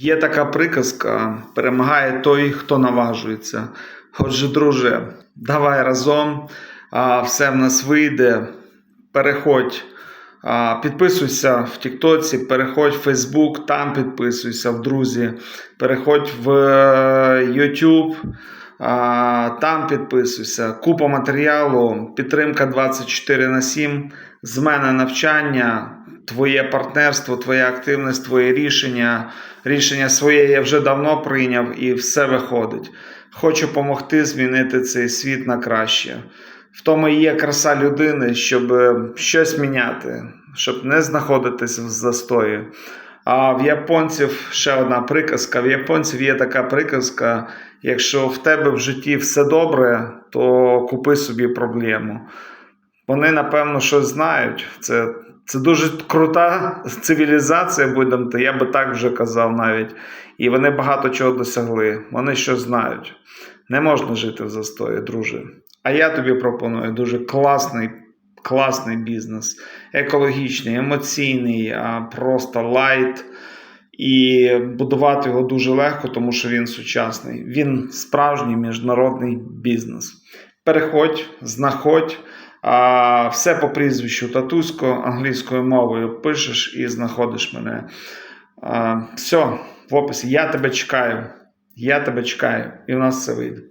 Є така приказка: перемагає той, хто наважується. Отже, друже, давай разом, все в нас вийде. Переходь, підписуйся в Тіктоці, переходь в Фейсбук, там підписуйся в друзі, переходь в е, YouTube, там підписуйся. Купа матеріалу, підтримка 24 на 7, з мене навчання, твоє партнерство, твоя активність, твоє рішення. Рішення своє я вже давно прийняв і все виходить. Хочу допомогти змінити цей світ на краще. В тому і є краса людини, щоб е, щось міняти, щоб не знаходитись в застої. А в японців ще одна приказка. В японців є така приказка: якщо в тебе в житті все добре, то купи собі проблему. Вони, напевно, щось знають. Це, це дуже крута цивілізація, будемо, я би так вже казав навіть. І вони багато чого досягли. Вони щось знають. Не можна жити в застої, друже. А я тобі пропоную дуже класний, класний бізнес, екологічний, емоційний, просто лайт. І будувати його дуже легко, тому що він сучасний. Він справжній міжнародний бізнес. Переходь, знаходь. А, все по прізвищу Татусько англійською мовою пишеш і знаходиш мене. А, все, в описі. Я тебе чекаю. Я тебе чекаю, і в нас це вийде.